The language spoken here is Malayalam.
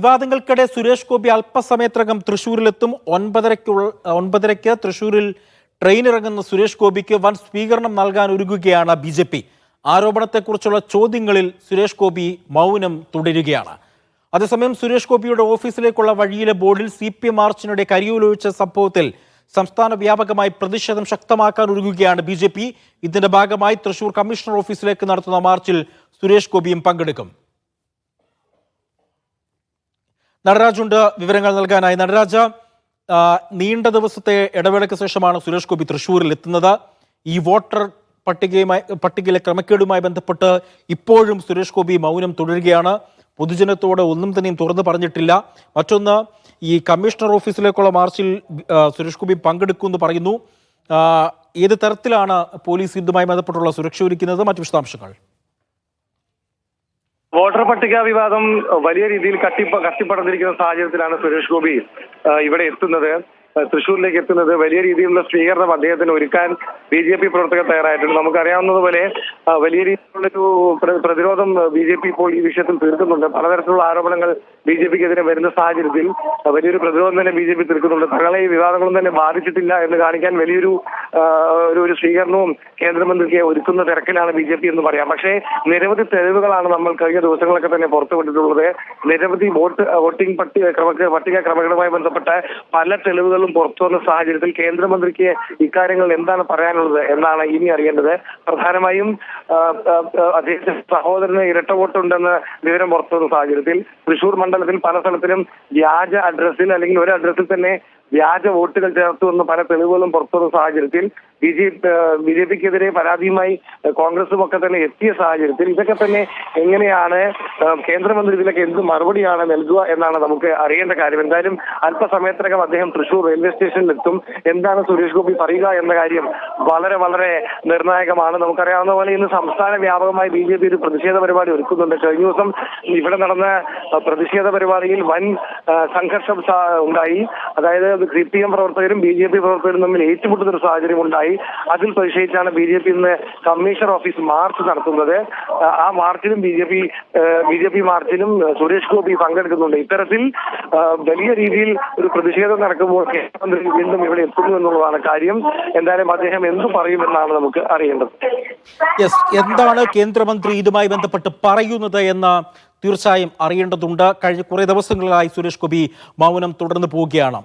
വിവാദങ്ങൾക്കിടെ സുരേഷ് ഗോപി അല്പസമയത്തിനകം തൃശൂരിലെത്തും. ഒൻപതരയ്ക്ക് ഒൻപതരയ്ക്ക് തൃശൂരിൽ ട്രെയിൻ ഇറങ്ങുന്ന സുരേഷ് ഗോപിക്ക് വൻ സ്വീകരണം നൽകാൻ ഒരുങ്ങുകയാണ് ബി ജെ പി. ആരോപണത്തെക്കുറിച്ചുള്ള ചോദ്യങ്ങളിൽ സുരേഷ് ഗോപി മൗനം തുടരുകയാണ്. അതേസമയം സുരേഷ് ഗോപിയുടെ ഓഫീസിലേക്കുള്ള വഴിയിലെ ബോർഡിൽ സി പി എം മാർച്ചിനിടെ കരിയൂലൊഴിച്ച സംഭവത്തിൽ സംസ്ഥാന വ്യാപകമായി പ്രതിഷേധം ശക്തമാക്കാൻ ഒരുങ്ങുകയാണ് ബി ജെ പി. ഇതിന്റെ ഭാഗമായി തൃശൂർ കമ്മീഷണർ ഓഫീസിലേക്ക് നടത്തുന്ന മാർച്ചിൽ സുരേഷ് ഗോപിയും പങ്കെടുക്കും. നടരാജുണ്ട് വിവരങ്ങൾ നൽകാനായി. നടരാജ നീണ്ട ദിവസത്തെ ഇടവേളയ്ക്ക് ശേഷമാണ് സുരേഷ് ഗോപി തൃശ്ശൂരിൽ എത്തുന്നത്. ഈ വോട്ടർ പട്ടികയുമായി പട്ടികയിലെ ക്രമക്കേടുമായി ബന്ധപ്പെട്ട് ഇപ്പോഴും സുരേഷ് ഗോപി മൗനം തുടരുകയാണ്. പൊതുജനത്തോട് ഒന്നും തന്നെയും തുറന്നു പറഞ്ഞിട്ടില്ല. മറ്റൊന്ന് ഈ കമ്മീഷണർ ഓഫീസിലേക്കുള്ള മാർച്ചിൽ സുരേഷ് ഗോപി പങ്കെടുക്കുമെന്ന് പറയുന്നു. ഏത് തരത്തിലാണ് പോലീസ് ഇതുമായി ബന്ധപ്പെട്ടുള്ള സുരക്ഷ ഒരുക്കുന്നത്? മറ്റു വിശദാംശങ്ങൾ. വോട്ടർ പട്ടിക വിവാദം വലിയ രീതിയിൽ കട്ടി കട്ടിപ്പടർന്നിരിക്കുന്ന സാഹചര്യത്തിലാണ് സുരേഷ് ഗോപി ഇവിടെ എത്തുന്നത്. ആ, തൃശ്ശൂരിലേക്ക് എത്തുന്നത് വലിയ രീതിയിലുള്ള സ്വീകരണം അദ്ദേഹത്തിന് ഒരുക്കാൻ ബി ജെ പി പ്രവർത്തകർ തയ്യാറായിട്ടുണ്ട്. നമുക്കറിയാവുന്നതുപോലെ വലിയ രീതിയിലുള്ളൊരു പ്രതിരോധം ബി ജെ പി ഇപ്പോൾ ഈ വിഷയത്തിൽ തീർക്കുന്നുണ്ട്. പലതരത്തിലുള്ള ആരോപണങ്ങൾ ബി ജെ പിക്കെതിരെ വരുന്ന സാഹചര്യത്തിൽ വലിയൊരു പ്രതിരോധം തന്നെ ബി ജെ പി തീർക്കുന്നുണ്ട്. തങ്ങളെ ഈ വിവാദങ്ങളൊന്നും തന്നെ ബാധിച്ചിട്ടില്ല എന്ന് കാണിക്കാൻ വലിയൊരു ഒരു സ്വീകരണവും കേന്ദ്രമന്ത്രിക്ക് ഒരുക്കുന്ന തിരക്കിലാണ് ബി ജെ പി എന്ന് പറയാം. പക്ഷേ നിരവധി തെളിവുകളാണ് നമ്മൾ കഴിഞ്ഞ ദിവസങ്ങളൊക്കെ തന്നെ പുറത്തുവിട്ടിട്ടുള്ളത് നിരവധി വോട്ട് വോട്ടിംഗ് പട്ടിക പട്ടിക ക്രമങ്ങളുമായി ബന്ധപ്പെട്ട പല തെളിവുകളും പുറത്തു വന്ന സാഹചര്യത്തിൽ കേന്ദ്രമന്ത്രിക്ക് ഇക്കാര്യങ്ങൾ എന്താണ് പറയാനുള്ളത് എന്നാണ് ഇനി അറിയേണ്ടത്. പ്രധാനമായും അദ്ദേഹത്തിന്റെ സഹോദരന് ഇരട്ട വോട്ടുണ്ടെന്ന് വിവരം പുറത്തു വന്ന സാഹചര്യത്തിൽ തൃശൂർ മണ്ഡലത്തിൽ പല സ്ഥലത്തിലും വ്യാജ അഡ്രസ്സിൽ അല്ലെങ്കിൽ ഒരു അഡ്രസ്സിൽ തന്നെ വ്യാജ വോട്ടുകൾ ചേർത്തു എന്ന് പല തെളിവുകളും പുറത്തുവന്ന സാഹചര്യത്തിൽ ബി ജെ ബി ജെ പിക്കെതിരെ പരാതിയുമായി കോൺഗ്രസും ഒക്കെ തന്നെ എത്തിയ സാഹചര്യത്തിൽ ഇതൊക്കെ തന്നെ എങ്ങനെയാണ് കേന്ദ്രമന്ത്രി ഇതിലൊക്കെ എന്ത് മറുപടിയാണ് നൽകുക എന്നാണ് നമുക്ക് അറിയേണ്ട കാര്യം. എന്തായാലും അല്പസമയത്തിനകം അദ്ദേഹം തൃശൂർ റെയിൽവേ സ്റ്റേഷനിലെത്തും. എന്താണ് സുരേഷ് ഗോപി പറയുക എന്ന കാര്യം വളരെ വളരെ നിർണായകമാണ്. നമുക്കറിയാവുന്ന പോലെ ഇന്ന് സംസ്ഥാന വ്യാപകമായി ബി ജെ പി ഒരു പ്രതിഷേധ പരിപാടി ഒരുക്കുന്നുണ്ട്. കഴിഞ്ഞ ദിവസം ഇവിടെ നടന്ന പ്രതിഷേധ പരിപാടിയിൽ വൻ സംഘർഷം ഉണ്ടായി. അതായത് സി പി എം പ്രവർത്തകരും ബി ജെ പി പ്രവർത്തകരും തമ്മിൽ ഏറ്റുമുട്ടുന്ന ഒരു സാഹചര്യം ഉണ്ടായി അതിൽ പ്രതിഷേധിച്ചാണ് ബി ജെ പി ഇന്ന് കമ്മീഷണർ ഓഫീസ് മാർച്ച് നടത്തുന്നത്. ആ- മാർച്ചിലും B J P B J P മാർച്ചിലും Suresh Gopi പങ്കെടുക്കുന്നുണ്ട്. ഇത്തരത്തിൽ വലിയ രീതിയിൽ ഒരു പ്രതിഷേധം നടക്കുമ്പോൾ കേന്ദ്രമന്ത്രി വീണ്ടും ഇവിടെ എത്തുന്നു എന്നുള്ളതാണ് കാര്യം. എന്തായാലും അദ്ദേഹം എന്തു പറയുമെന്നാണ് നമുക്ക് അറിയേണ്ടത്. യെസ് എന്താണ് കേന്ദ്രമന്ത്രി ഇതുമായി ബന്ധപ്പെട്ട് പറയുന്നത് എന്ന തീർച്ചയായും അറിയേണ്ടതുണ്ട്. കഴിഞ്ഞ കുറേ ദിവസങ്ങളിലായി സുരേഷ് ഗോപി മൗനം തുടർന്നു പോവുകയാണ്.